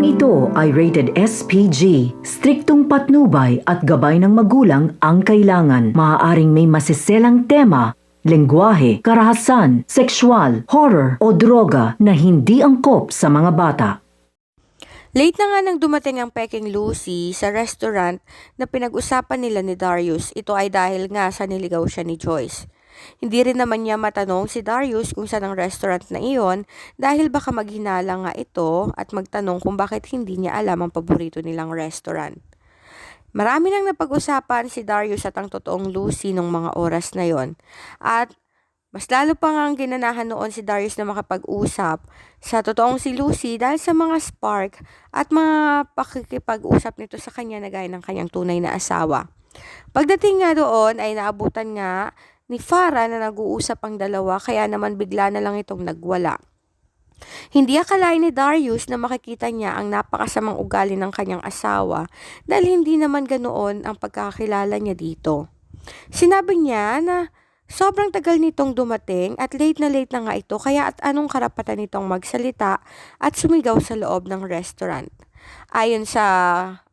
Programang ito ay rated SPG. Striktong patnubay at gabay ng magulang ang kailangan. Maaaring may masiselang tema, lengguwahe, karahasan, sexual, horror o droga na hindi angkop sa mga bata. Late na nga nang dumating ang Peking Lucy sa restaurant na pinag-usapan nila ni Darius. Ito ay dahil nga sa niligaw siya ni Joyce. Hindi rin naman niya matanong si Darius kung saan ang restaurant na iyon dahil baka maghinala nga ito at magtanong kung bakit hindi niya alam ang paborito nilang restaurant. Marami nang napag-usapan si Darius at ang totoong Lucy nung mga oras na yon. At mas lalo pa nga ang ginanahan noon si Darius na makapag-usap sa totoong si Lucy dahil sa mga spark at mga pakikipag-usap nito sa kanya na gaya ng kanyang tunay na asawa. Pagdating nga doon ay naabutan nga ni Farah na nag-uusap ang dalawa kaya naman bigla na lang itong nagwala. Hindi akalain ni Darius na makikita niya ang napakasamang ugali ng kanyang asawa dahil hindi naman ganoon ang pagkakilala niya dito. Sinabi niya na sobrang tagal nitong dumating at late na late na nga ito kaya at anong karapatan nitong magsalita at sumigaw sa loob ng restaurant. Ayon sa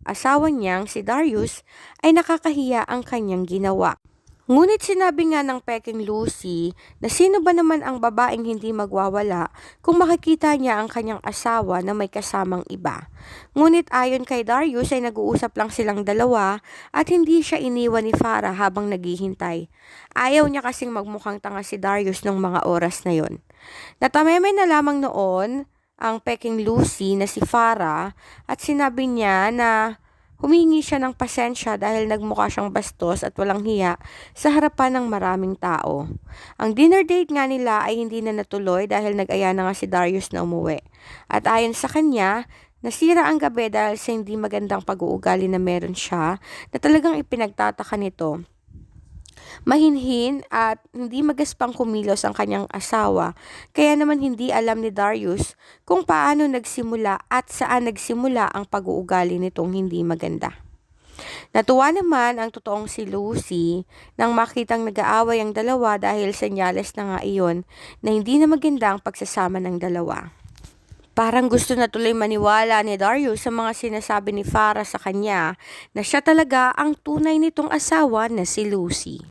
asawa niyang si Darius ay nakakahiya ang kanyang ginawa. Ngunit sinabi nga ng Peking Lucy na sino ba naman ang babaeng hindi magwawala kung makikita niya ang kanyang asawa na may kasamang iba. Ngunit ayon kay Darius ay nag-uusap lang silang dalawa at hindi siya iniwan ni Farah habang naghihintay. Ayaw niya kasing magmukhang tanga si Darius nung mga oras na yon. Natameme na lamang noon ang Peking Lucy na si Farah at sinabi niya na Humingi siya ng pasensya dahil nagmukha siyang bastos at walang hiya sa harapan ng maraming tao. Ang dinner date nga nila ay hindi na natuloy dahil nag-aya na nga si Darius na umuwi. At ayon sa kanya, nasira ang gabi dahil sa hindi magandang pag-uugali na meron siya na talagang ipinagtataka nito. Mahinhin at hindi magaspang kumilos ang kanyang asawa, kaya naman hindi alam ni Darius kung paano nagsimula at saan nagsimula ang pag-uugali nitong hindi maganda. Natuwa naman ang totoong si Lucy nang makitang nag-aaway ang dalawa dahil senyales na nga iyon na hindi na maganda ang pagsasama ng dalawa. Parang gusto na tuloy maniwala ni Darius sa mga sinasabi ni Farah sa kanya na siya talaga ang tunay nitong asawa na si Lucy.